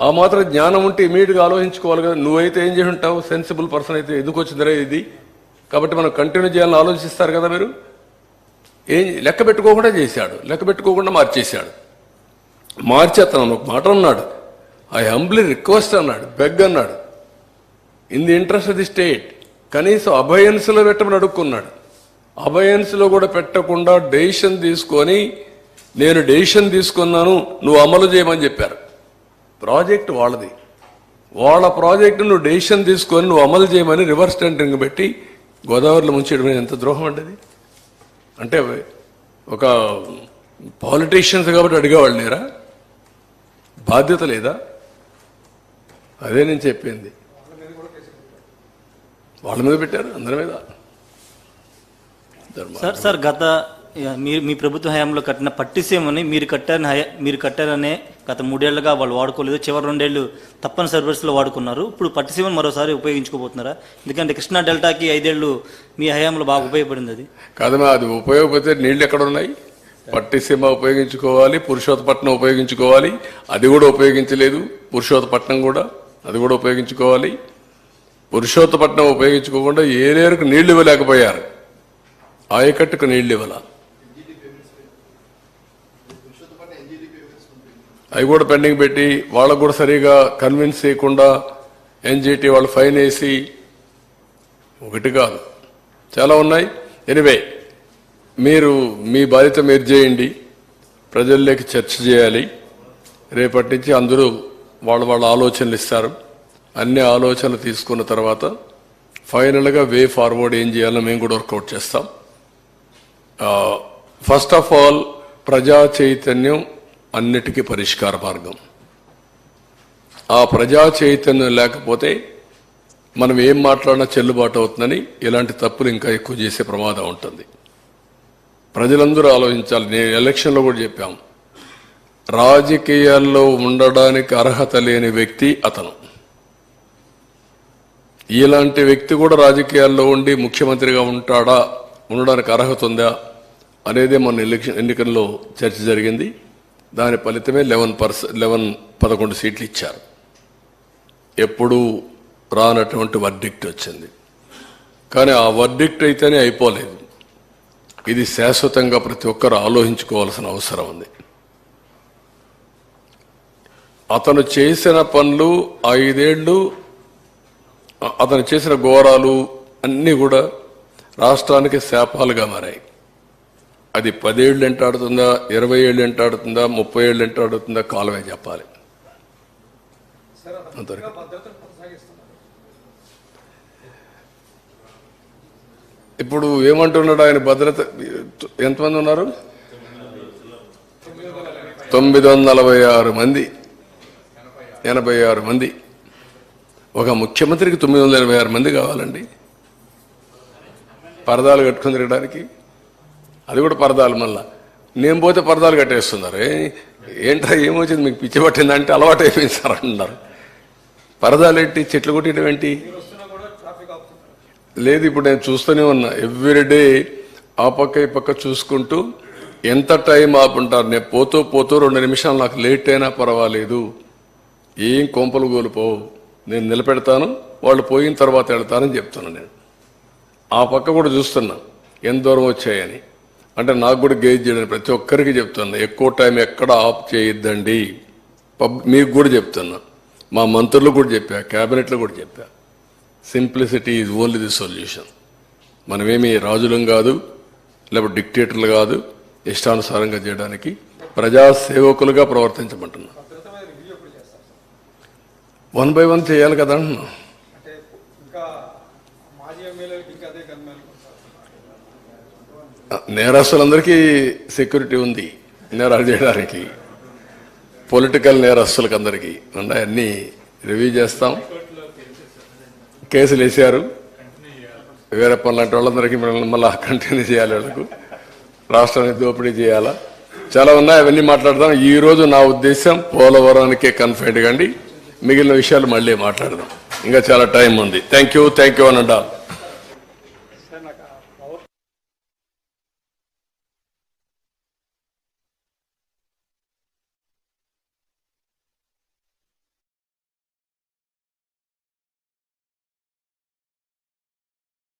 ఆ మాత్రం జ్ఞానం ఉంటే ఇమీడియట్గా ఆలోచించుకోవాలి కదా. నువ్వైతే ఏం చేసి ఉంటావు? సెన్సిబుల్ పర్సన్ అయితే ఎందుకు వచ్చిందిరా ఇది? కాబట్టి మనం కంటిన్యూ చేయాలని ఆలోచిస్తారు కదా మీరు. ఏం లెక్క పెట్టుకోకుండా చేశాడు. లెక్క పెట్టుకోకుండా మార్చేశాడు. మార్చి అతను ఒక మాట అన్నాడు. ఐ హంబ్లీ రిక్వెస్ట్ అన్నాడు. బెగ్ అన్నాడు. In the interest of the state కనీసం అభయన్స్లో పెట్టమని అడుక్కున్నాడు. అభయన్స్లో కూడా పెట్టకుండా డెసిషన్ తీసుకొని నేను డెసిషన్ తీసుకున్నాను. నువ్వు అమలు చేయమని చెప్పారు. ప్రాజెక్ట్ వాళ్ళది. వాళ్ళ ప్రాజెక్టు నువ్వు డెసిషన్ తీసుకొని నువ్వు అమలు చేయమని రివర్స్ టెండరింగ్ పెట్టి గోదావరిలో ముంచేయడం ఎంత ద్రోహం అండి అంటే ఒక పాలిటీషియన్స్ కాబట్టి అడిగేవాళ్ళు లేరా? బాధ్యత లేదా? అదే నేను చెప్పింది. వాళ్ళ మీద పెట్టారు అందరి మీద. ధర్మ సార్ సార్ గత మీరు మీ ప్రభుత్వ హయాంలో కట్టిన పట్టిసీమని మీరు కట్టారని హయా మీరు కట్టారనే గత మూడేళ్ళుగా వాళ్ళు వాడుకోలేదు. చివరి రెండేళ్ళు తప్పని పరిస్థితుల్లో వాడుకున్నారు. ఇప్పుడు పట్టిసీమని మరోసారి ఉపయోగించుకోబోతున్నారా? ఎందుకంటే కృష్ణా డెల్టాకి ఐదేళ్ళు మీ హయాంలో బాగా ఉపయోగపడింది అది. కాదమ్మా అది ఉపయోగపడితే నీళ్ళు ఎక్కడ ఉన్నాయి పట్టిసీమ ఉపయోగించుకోవాలి పురుషోత్తపట్నం ఉపయోగించుకోవాలి. అది కూడా ఉపయోగించలేదు. పురుషోత్తపట్నం కూడా అది కూడా ఉపయోగించుకోవాలి. పురుషోత్తపట్నం ఉపయోగించుకోకుండా ఏరేరుకు నీళ్ళు ఇవ్వలేకపోయారు. ఆయకట్టుకు నీళ్ళు ఇవ్వాలి. అవి కూడా పెండింగ్ పెట్టి వాళ్ళకు కూడా సరిగా కన్విన్స్ చేయకుండా ఎన్జిటి వాళ్ళు ఫైన్ వేసి ఒకటి కాదు. చాలా ఉన్నాయి. ఎనివే మీరు మీ బాధ్యత మీరు చేయండి. ప్రజల్లోకి చర్చ చేయాలి. రేపటి నుంచి అందరూ వాళ్ళ వాళ్ళ ఆలోచనలు ఇస్తారు. అన్ని ఆలోచనలు తీసుకున్న తర్వాత ఫైనల్గా వే ఫార్వర్డ్ ఏం చేయాలో మేము కూడా వర్కౌట్ చేస్తాం. ఫస్ట్ ఆఫ్ ఆల్ ప్రజా చైతన్యం అన్నిటికీ పరిష్కార మార్గం. ఆ ప్రజా చైతన్యం లేకపోతే మనం ఏం మాట్లాడినా చెల్లుబాటు అవుతుందని ఇలాంటి తప్పులు ఇంకా ఎక్కువ చేసే ప్రమాదం ఉంటుంది. ప్రజలందరూ ఆలోచించాలి. నేను ఎలక్షన్లో కూడా చెప్పాం. రాజకీయాల్లో ఉండడానికి అర్హత లేని వ్యక్తి అతను. ఇలాంటి వ్యక్తి కూడా రాజకీయాల్లో ఉండి ముఖ్యమంత్రిగా ఉంటాడా? ఉండడానికి అర్హత ఉందా? అనేది మన ఎలక్షన్ ఎన్నికల్లో చర్చ జరిగింది. దాని ఫలితమే లెవెన్ పర్స లెవెన్ పదకొండు సీట్లు ఇచ్చారు. ఎప్పుడూ రానటువంటి వర్డిక్ట్ వచ్చింది. కానీ ఆ వర్డిక్ట్ అయితేనే అయిపోలేదు. ఇది శాశ్వతంగా ప్రతి ఒక్కరు ఆలోచించుకోవాల్సిన అవసరం ఉంది. అతను చేసిన పనులు ఐదేళ్ళు అతను చేసిన ఘోరాలు అన్నీ కూడా రాష్ట్రానికి శాపాలుగా మారాయి. అది పదేళ్ళు ఎంటాడుతుందా ఇరవై ఏళ్ళు ఎంటాడుతుందా ముప్పై ఏళ్ళు ఎంటాడుతుందా కాలమే చెప్పాలి. అంతవరకు. ఇప్పుడు ఏమంటున్నాడు ఆయన భద్రత? ఎంతమంది ఉన్నారు? తొమ్మిది వందల నలభై ఆరు మంది. ఎనభై ఆరు మంది. ఒక ముఖ్యమంత్రికి తొమ్మిది వందల ఎనభై ఆరు మంది కావాలండి. పరదాలు కట్టుకుని తిరగడానికి. అది కూడా పరదాలు మళ్ళీ. నేను పోతే పరదాలు కట్టేస్తున్నారు. ఏంటో ఏమొచ్చింది? మీకు పిచ్చి పట్టిందంటే అలవాటు అయిపోయింది సార్ అంటున్నారు పరదాలు ఏంటి? చెట్లు కొట్టడం ఏంటి? లేదు ఇప్పుడు నేను చూస్తూనే ఉన్నా. ఎవ్రీడే ఆ పక్క ఈ పక్క చూసుకుంటూ ఎంత టైం ఆపుంటారు? నేను పోతూ పోతూ రెండు నిమిషాలు నాకు లేట్ అయినా పర్వాలేదు. ఏం కొంపలు కోల్పోవు. నేను నిలబెడతాను. వాళ్ళు పోయిన తర్వాత వెళ్తానని చెప్తున్నాను నేను. ఆ పక్క కూడా చూస్తున్నా. ఎంత దూరం వచ్చాయని. అంటే నాకు కూడా గేజ్ చేయడం ప్రతి ఒక్కరికి చెప్తున్నా. ఎక్కువ టైం ఎక్కడ ఆఫ్ చేయొద్దండి. పబ్ మీకు కూడా చెప్తున్నా. మా మంత్రులు కూడా చెప్పా క్యాబినెట్లో కూడా చెప్పా. Simplicity is only the solution. మనమేమి రాజులం కాదు లేకపోతే డిక్టేటర్లు కాదు ఇష్టానుసారంగా చేయడానికి ప్రజాసేవకులుగా ప్రవర్తించమంటున్నాం. వన్ బై వన్ చేయాలి కదా అంటున్నా అంటే ఇంకా మాజీ ఎమ్మెల్యేలకు ఇంకా అదే కన్మాలి నేరస్తులందరికీ సెక్యూరిటీ ఉంది. నేరాలు చేయడానికి. పొలిటికల్ నేరస్తులకు అందరికీ ఉన్నాయి అన్ని రివ్యూ చేస్తాం. కేసులు వేసారు వేరే పనులంటి వాళ్ళందరికీ మళ్ళీ కంటిన్యూ చేయాలి వాళ్ళకు. రాష్ట్రాన్ని దోపిడీ చేయాలా? చాలా ఉన్నాయి. అవన్నీ మాట్లాడదాం. ఈ రోజు నా ఉద్దేశం పోలవరానికే కన్ఫైన్ కండి. మిగిలిన విషయాలు మళ్ళీ మాట్లాడదాం. ఇంకా చాలా టైం ఉంది. Thank you thank you అనండా.